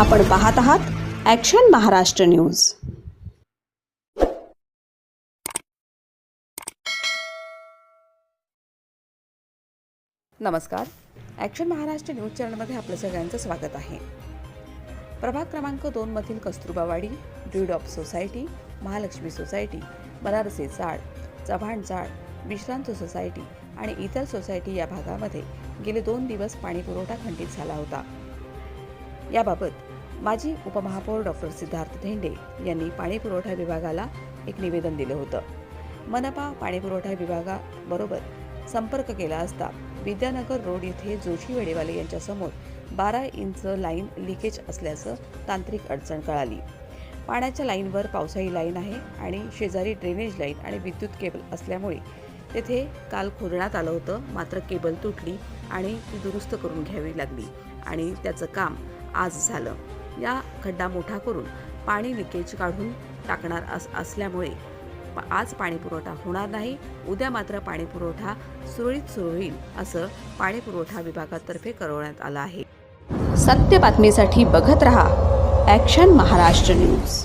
आपण पाहत आहात ॲक्शन महाराष्ट्र न्यूज नमस्कार. ॲक्शन महाराष्ट्र न्यूज चॅनलमध्ये आपलं सगळ्यांचं स्वागत आहे. प्रभाग क्रमांक दोनमधील कस्तुरबावाडी ड्रीड of society Mahalakshmi society Banarasi चाळ चव्हाण चाळ विश्रांत सोसायटी आणि इतर सोसायटी या भागामध्ये गेले दोन दिवस पाणीपुरवठा खंडित झाला होता. याबाबत माजी उपमहापौर डॉक्टर सिद्धार्थ धेंडे यांनी पाणीपुरवठा विभागाला एक निवेदन दिलं होतं. मनपा पाणीपुरवठा विभागाबरोबर संपर्क केला असता विद्यानगर रोड येथे जोशी वेडेवाले यांच्यासमोर बारा इंच लाईन लिकेज असल्याचं तांत्रिक अडचण कळाली. पाण्याच्या लाईनवर पावसाळी लाईन आहे आणि शेजारी ड्रेनेज लाईन आणि विद्युत केबल असल्यामुळे तेथे काल खोदण्यात आलं होतं मात्र केबल तुटली आणि ती दुरुस्त करून घ्यावी लागली आणि त्याचं काम आज झालं. या खड्डा मोठा करून पाणी लिकेज काढून टाकणार अस असल्यामुळे आज पाणीपुरवठा होणार नाही. उद्या मात्र पाणीपुरवठा सुरळीत सुरू होईल असं पाणीपुरवठा विभागातर्फे कळवण्यात आलं आहे. सत्य बातमीसाठी बघत रहा. Action Maharashtra news